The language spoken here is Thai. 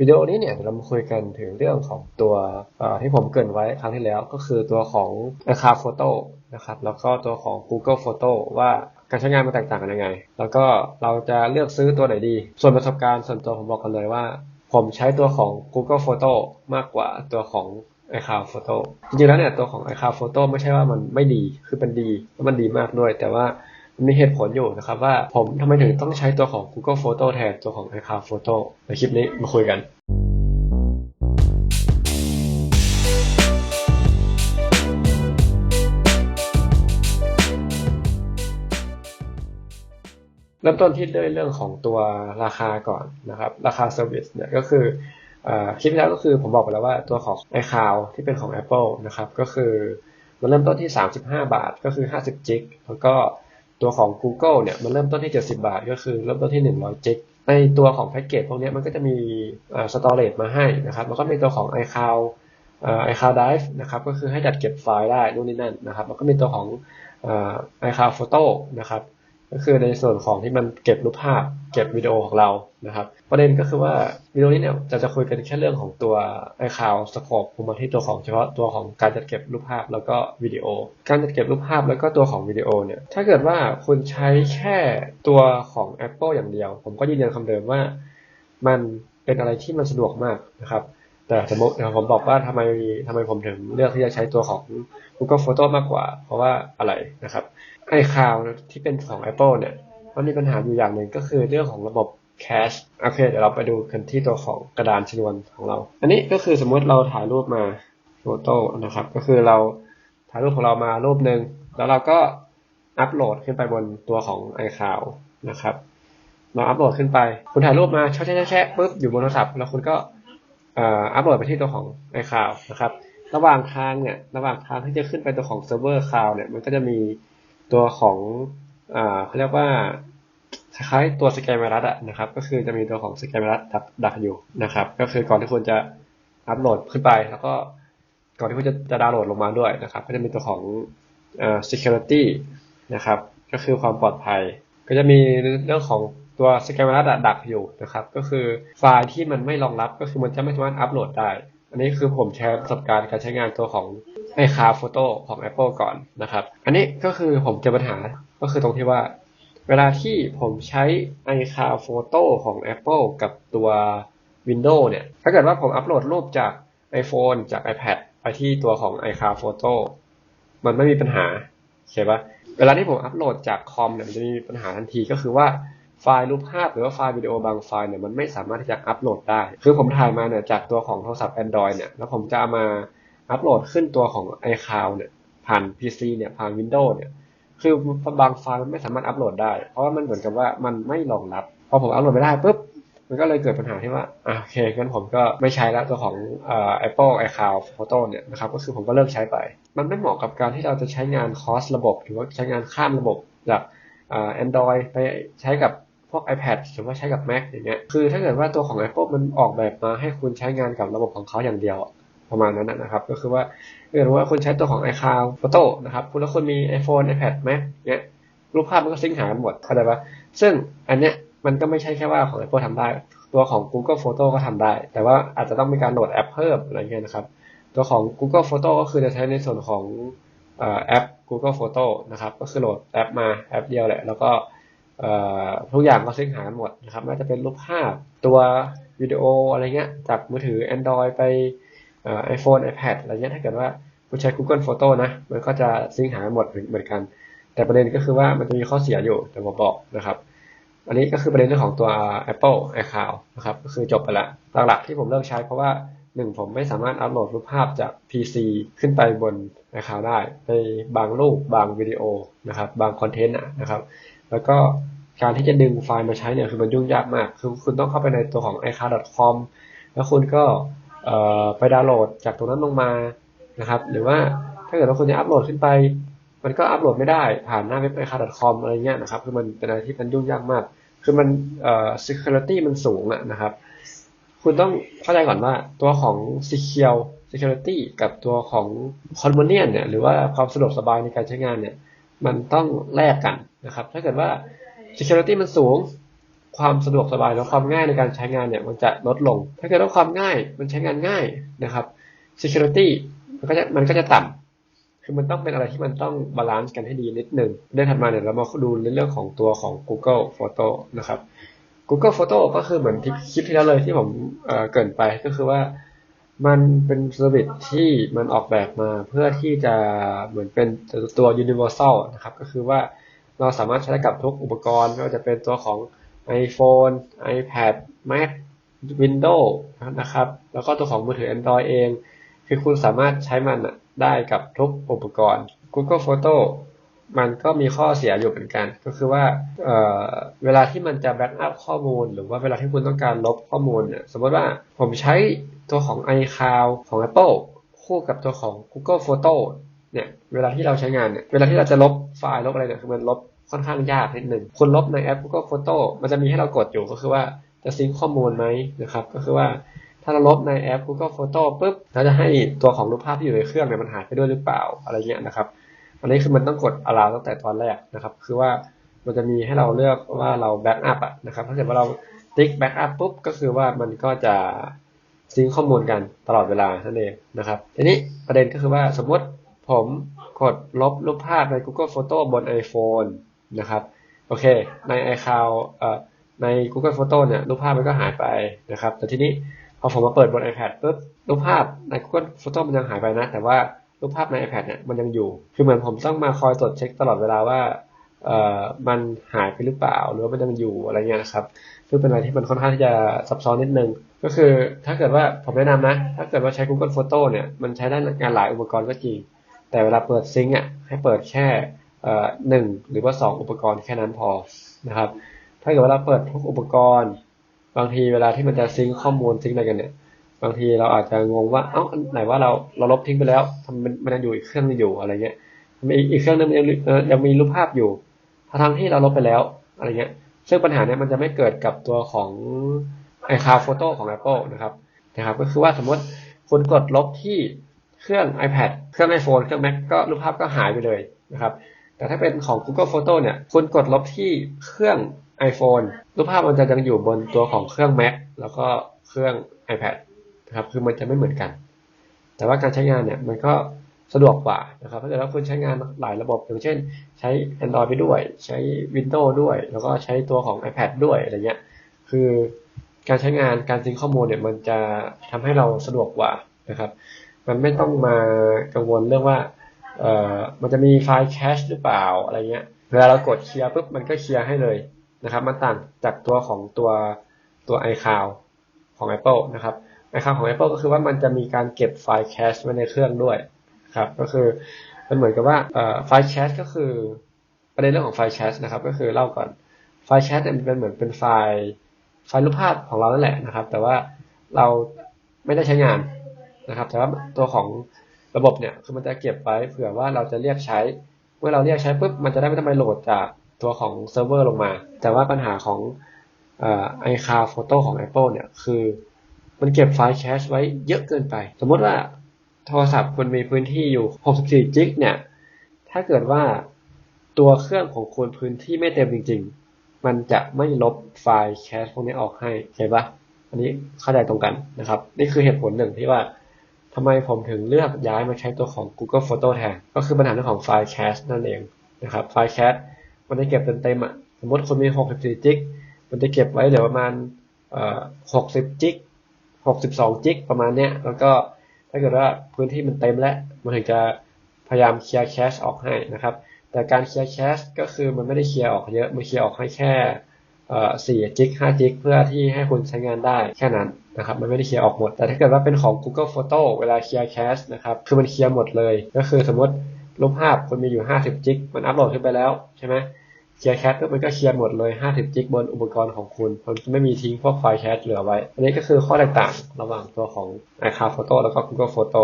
วิดีโอนี้เนี่ยเรามาคุยกันถึงเรื่องของตัวที่ผมเกรินไว้ครั้งที่แล้ว ก็คือตัวของ a c a Photo นะครับแล้วก็ตัวของ Google Photo ว่าการใช้งานมันแตกต่างกันยังไง แล้วก็เราจะเลือกซื้อตัวไหนดี ส่วนประสบการณ์ส่วนตัวผมบอกกันเลยว่า ผมใช้ตัวของ Google Photo มากกว่าตัวของ iCloud Photo จริงๆแล้วเนี่ยตัวของ iCloud Photo ไม่ใช่ว่ามันไม่ดีคือเป็นดีมันดีมากด้วย แต่ว่า มีเหตุผลอยู่นะครับว่าผมทำไมถึงต้องใช้ตัวของ Google Photo แทนตัวของ iCloud Photo ในคลิปนี้มาคุยกันเริ่มต้นที่ด้วยเรื่องของตัวราคาก่อนนะครับ ราคาเซอร์วิสเนี่ยก็คือคลิปแล้วก็คือผมบอกไปแล้วว่าตัวของ iCloud ที่เป็นของ Apple นะครับ ก็คือมันเริ่มต้นที่ 35 บาทก็คือ 50 จิกแล้วก็ ตัวของ Google เนี่ยมันเริ่มต้นที่ 70 บาท ก็คือเริ่มต้นที่ 100 จิก ในตัวของแพ็กเกจพวกนี้มันก็จะมีสตอเรจมาให้นะครับแล้วก็มีตัวของ iCloud iCloud Drive นะครับก็คือให้จัดเก็บไฟล์ได้นู่นนี่นั่นนะครับแล้วก็มีตัวของ iCloud Photo นะครับ ก็คือในส่วนของที่มันเก็บรูปภาพ เก็บวิดีโอของเรานะครับ ประเด็นก็คือว่าวิดีโอนี้เนี่ยจะจะคุยกันแค่เรื่องของตัวไอคาวสโคปผมมาที่ตัวของเฉพาะตัวของการจัดเก็บรูปภาพแล้วก็วิดีโอ การจัดเก็บรูปภาพแล้วก็ตัวของวิดีโอเนี่ยถ้าเกิดว่าคุณใช้แค่ตัวของ Apple อย่างเดียว ผมก็ยืนยันคำเดิมว่า มันเป็นอะไรที่มันสะดวกมากนะครับ แต่สมมติผมบอกว่าทำไมทำไมผมถึงเลือกที่จะใช้ตัวของ Google Photo มากกว่า เพราะว่าอะไรนะครับไอคาวที่เป็นของ Apple เนี่ยมันมีปัญหาอยู่อย่างหนึ่งก็คือเรื่องของระบบแคชโอเคเดี๋ยวเราไปดูกันที่ตัวของกระดานชนวนของเรา อันนี้ก็คือสมมุติเราถ่ายรูปมาโฟโต้นะครับ ก็คือเราถ่ายรูปของเรามารูปหนึ่งแล้วเราก็อัปโหลดขึ้นไปบนตัวของ iCloud นะครับเราอัปโหลดขึ้นไป คุณถ่ายรูปมาแช่แช่แช่ปุ๊บอยู่บนโทรศัพท์แล้วคุณก็ อัปโหลดไปที่ตัวของ iCloud นะครับ ระหว่างทางเนี่ย ระหว่างทางที่จะขึ้นไปตัวของเซิร์ฟเวอร์คลาวเนี่ย มันก็จะมีตัวของอ่าเขาเรียกว่าคล้ายตัวสแกนไวรัสอะนะครับ ก็คือจะมีตัวของสแกนไวรัสดักอยู่นะครับ ก็คือก่อนที่คุณจะอัปโหลดขึ้นไป แล้วก็ก่อนที่คุณจะจะดาวน์โหลดลงมาด้วยนะครับ ก็จะมีตัวของอ่า security นะครับ ก็คือความปลอดภัย ก็จะมีเรื่องของ ตัวสแกนวรัสดักอยู่นะครับ ก็คือไฟล์ที่มันไม่รองรับก็คือมันจะไม่สามารถอัปโหลดได้ อันนี้คือผมแชร์ประสบการณ์การใช้งานตัวของไอคาโฟโต้ของ Apple ก่อนนะครับ อันนี้ก็คือผมเจอปัญหาก็คือตรงที่ว่า เวลาที่ผมใช้ไอคาโฟโต้ของ Apple กับตัว Windows เนี่ย ถ้าเกิดว่าผมอัปโหลดรูปจาก iPhone จาก iPad ไปที่ตัวของ iCloud Photo มันไม่มีปัญหาเข้าปะเวลาที่ผมอัปโหลดจากคอมเนี่ยมันจะมีปัญหาทันทีก็คือว่า ไฟล์รูปภาพหรือว่าไฟล์วิดีโอบางไฟล์เนี่ยมันไม่สามารถที่จะอัปโหลดได้ คือผมถ่ายมาเนี่ยจากตัวของโทรศัพท์ Android เนี่ยแล้วผมจะเอามาอัปโหลดขึ้นตัวของ iCloud เนี่ยผ่าน PC เนี่ยผ่าน Windows เนี่ยคือบางไฟล์มันไม่สามารถอัปโหลดได้ เพราะว่ามันเหมือนกับว่ามันไม่รองรับพอผมอัปโหลดไม่ได้ปุ๊บมันก็เลยเกิดปัญหาที่ว่าโอเคงั้นผมก็ไม่ใช้แล้วตัวของ Apple iCloud Photo เนี่ยนะครับก็คือผมก็เลิกใช้ไป มันไม่เหมาะกับการที่เราจะใช้งานคอสระบบ หรือว่าใช้งานข้ามระบบจาก Android ไปใช้กับ วก iPad หรือว่าใช้กับ Mac อย่างเงี้ย คือถ้าเกิดว่าตัวของ Apple มันออกแบบมาให้คุณใช้งานกับระบบของเขาอย่างเดียวประมาณนั้นนะครับ ก็คือว่าถ้าเกิดว่าคุณใช้ตัวของ iCloud Photo นะครับคุณแล้วคุณมี iPhone iPad Mac เนี้ยรูปภาพมันก็ซิงหาหมดเข้าใจปะซึ่งอันเนี้ยมันก็ไม่ใช่แค่ว่าของ Apple ทำได้ ตัวของ Google Photo ก็ทำได้ แต่ว่าอาจจะต้องมีการโหลดแอปเพิ่มอะไรเงี้ยนะครับ ตัวของ Google Photo ก็คือจะใช้ในส่วนของแอป Google Photo นะครับ ก็คือโหลดแอปมาแอปเดียวแหละ แล้วก็ ทุกอย่างก็ซิงหาหมดนะครับไม่ว่าจะเป็นรูปภาพตัววิดีโออะไรเงี้ยจากมือถือ Android ไปไอโฟนไอแพดอะไรเงี้ยถ้าเกิดว่าคุณใช้ Google Photo นะ มันก็จะซิงหาหมดเหมือนกัน แต่ประเด็นก็คือว่ามันจะมีข้อเสียอยู่แต่ผมบอกนะครับ อันนี้ก็คือประเด็นเรื่องของตัว Apple iCloud นะครับก็คือจบไปละหลักๆที่ผมเลิกใช้เพราะว่าหนึ่งผมไม่สามารถอัปโหลดรูปภาพจาก PC ขึ้นไปบน iCloud ได้ ในบางรูปบางวิดีโอนะครับ บางคอนเทนต์นะครับ แล้วก็การที่จะดึงไฟล์มาใช้เนี่ยคือมันยุ่งยากมาก คือคุณต้องเข้าไปในตัวของ iCloud.com แล้วคุณก็ไปดาวน์โหลดจากตรงนั้นลงมานะครับ หรือว่าถ้าเกิดว่าคุณจะอัปโหลดขึ้นไป มันก็อัปโหลดไม่ได้ผ่านหน้าเว็บไอคาร์ดคอมอะไรเงี้ยนะครับ คือมันเป็นอะไรที่มันยุ่งยากมาก คือมันเอ่อ security มันสูงอะนะครับ คุณต้องเข้าใจก่อนว่าตัวของ secure security กับตัวของ convenience เนี่ย หรือว่าความสะดวกสบายในการใช้งานเนี่ย มันต้องแลกกันนะครับ ถ้าเกิดว่า security มันสูง ความสะดวกสบายและความง่ายในการใช้งานเนี่ยมันจะลดลง ถ้าเกิดว่าความง่ายมันใช้งานง่ายนะครับ security มันก็จะมันก็จะต่ำคือมันต้องเป็นอะไรที่มันต้องบาลานซ์กันให้ดีนิดหนึ่งเรื่องถัดมาเนี่ยเรามาดูในเรื่องของตัวของ Google Photo นะครับ Google Photo ก็คือเหมือนที่คลิปที่แล้วเลยที่ผมเอ่อเกินไปก็คือว่า มันเป็นเซอร์วิสที่มันออกแบบมาเพื่อที่จะเหมือนเป็นตัว universal นะครับ ก็คือว่าเราสามารถใช้กับทุกอุปกรณ์ไม่ว่าจะเป็นตัวของ iPhone iPad Mac Windows นะครับ แล้วก็ตัวของมือถือ Android เอง คือคุณสามารถใช้มันได้กับทุกอุปกรณ์ Google Photo มันก็มีข้อเสียอยู่เหมือนกัน ก็คือว่าเเวลาที่มันจะแบ็กอัพข้อมูล หรือว่าเวลาที่คุณต้องการลบข้อมูลเนี่ยสมมติว่าผมใช้ ตัวของ iCloud ของ Apple คู่กับตัวของ Google Photo เนี่ยเวลาที่เราใช้งานเนี่ยเวลาที่เราจะลบไฟล์ลบอะไรเนี่ยคือมันลบค่อนข้างยากนิดหนึ่งคุณลบในแอป Google Photo มันจะมีให้เรากดอยู่ก็คือว่าจะซิงค์ข้อมูลไหมนะครับก็คือว่าถ้าเราลบในแอป Google Photo ปุ๊บเราจะให้ตัวของรูปภาพที่อยู่ในเครื่องเนี่ยมันหายไปด้วยหรือเปล่าอะไรเงี้ยนะครับ อันนี้คือมันต้องกด allow ตั้งแต่ตอนแรกนะครับ คือว่ามันจะมีให้เราเลือกว่าเรา back up อะนะครับถ้าเกิดว่าเราติ๊ก back up ปุ๊บก็คือว่ามันก็จะ ซิงข้อมูลกันตลอดเวลานั่นเองนะครับทีนี้ประเด็นก็คือว่าสมมติผมกดลบรูปภาพใน Google Photo บน iPhone นะครับโอเค ใน iCloud เอ่อใน Google Photo เนี่ยรูปภาพมันก็หายไปนะครับ แต่ทีนี้พอผมมาเปิดบน iPad ปุ๊บรูปภาพใน Google Photo มันยังหายไปนะ แต่ว่ารูปภาพใน iPad เนี่ยมันยังอยู่ คือเหมือนผมต้องมาคอยตรวจเช็คตลอดเวลาว่า เอ่อมันหายไปหรือเปล่า หรือว่ามันยังอยู่อะไรเงี้ยนะครับ ซึ่งเป็นอะไรที่มันค่อนข้างที่จะซับซ้อนนิดนึง ก็คือถ้าเกิดว่าผมแนะนำนะ ถ้าเกิดว่าใช้ Google Photo เนี่ยมันใช้ได้งานหลายอุปกรณ์ก็จริง แต่เวลาเปิดซิงค์อะให้เปิดแค่หนึ่งหรือว่าสองอุปกรณ์แค่นั้นพอนะครับ ถ้าเกิดว่าเราเปิดทุกอุปกรณ์ บางทีเวลาที่มันจะซิงค์ข้อมูลซิงค์อะไรกันเนี่ยบางทีเราอาจจะงงว่าเอ้าไหนว่าเราเราลบทิ้งไปแล้วทำไมมันมันยังอยู่อีกเครื่องนึงอยู่อะไรเงี้ยมีอีกเครื่องนึงยังยังมีรูปภาพอยู่ ทั้งที่เราลบไปแล้วอะไรเงี้ย ซึ่งปัญหาเนี้ยมันจะไม่เกิดกับตัวของ iCloud Photo ของ Apple นะครับนะครับ ก็คือว่าสมมติคุณกดลบที่เครื่อง iPad เครื่อง iPhone เครื่อง Mac ก็รูปภาพก็หายไปเลยนะครับ แต่ถ้าเป็นของ Google Photo เนี่ย คุณกดลบที่เครื่อง iPhone รูปภาพมันจะยังอยู่บนตัวของเครื่อง Mac แล้วก็เครื่อง iPad นะครับ คือมันจะไม่เหมือนกัน แต่ว่าการใช้งานเนี่ยมันก็ สะดวกกว่านะครับถ้าเกิดว่าคุณใช้งานหลายระบบอย่างเช่น ใช้ Android ไปด้วย ใช้ Windows ด้วย แล้วก็ใช้ตัวของ iPad ด้วยอะไรเงี้ยคือการใช้งานการซิงข้อมูลเนี่ยมันจะทำให้เราสะดวกกว่านะครับ มันไม่ต้องมากังวลเรื่องว่าเอ่อมันจะมีไฟล์แคชหรือเปล่าอะไรเงี้ยเวลาเรากดเคลียร์ปุ๊บมันก็เคลียร์ให้เลยนะครับ มันต่างจากตัวของตัวตัว iCloud ของ Apple นะครับ iCloud ของ Apple ก็คือว่ามันจะมีการเก็บไฟล์แคชไว้ในเครื่องด้วย ครับก็คือมันเหมือนกับว่าไฟล์แคชก็คือประเด็นเรื่องของไฟล์แคชนะครับ ก็คือเล่าก่อนไฟล์แคชเนี่ยมันเป็นเหมือนเป็นไฟล์ไฟล์รูปภาพของเรานั่นแหละนะครับ แต่ว่าเราไม่ได้ใช้งานนะครับ แต่ว่าตัวของระบบเนี่ยคือมันจะเก็บไว้เผื่อว่าเราจะเรียกใช้ เมื่อเราเรียกใช้ปุ๊บมันจะได้ไม่ต้องไปโหลดจากตัวของเซิร์ฟเวอร์ลงมา แต่ว่าปัญหาของเอ่อ iCloud Photo ของ Apple เนี่ยคือมันเก็บไฟล์แคชไว้เยอะเกินไป สมมติว่า โทรศัพท์คุณมีพื้นที่อยู่ 64 จิกเนี่ย ถ้าเกิดว่าตัวเครื่องของคุณพื้นที่ไม่เต็มจริง ๆ มันจะไม่ลบไฟล์แคชพวกนี้ออกให้เข้าใจปะอันนี้เข้าใจตรงกันนะครับ นี่คือเหตุผลหนึ่งที่ว่าทำไมผมถึงเลือกย้ายมาใช้ตัวของ Google Photo แทน ก็คือปัญหาเรื่องของไฟล์แคชนั่นเองนะครับ ไฟล์แคชมันจะเก็บเต็มๆอะ สมมติคุณมี 64 จิก มันจะเก็บไว้เหลือประมาณ 60 จิก 62 จิกประมาณเนี้ย แล้วก็ ถ้าเกิดว่าพื้นที่มันเต็มแล้วมันถึงจะพยายามเคลียร์แคชออกให้นะครับ แต่การเคลียร์แคชก็คือมันไม่ได้เคลียร์ออกเยอะ มันเคลียร์ออกให้แค่เอ่อ4จิก5จิกเพื่อที่ให้คุณใช้งานได้แค่นั้นนะครับมันไม่ได้เคลียร์ออกหมด แต่ถ้าเกิดว่าเป็นของ Google Photo เวลาเคลียร์แคชนะครับคือมันเคลียร์หมดเลย ก็คือสมมติรูปภาพคุณมีอยู่ 50 จิก มันอัปโหลดขึ้นไปแล้วใช่ไหม เคลียร์แคชมันก็เคลียร์หมดเลย 50 จิกบนอุปกรณ์ของคุณ มันไม่มีทิ้งพวกไฟล์แคชเหลือไว้ อันนี้ก็คือข้อแตกต่างระหว่างตัวของ iCloud Photo แล้วก็ Google Photo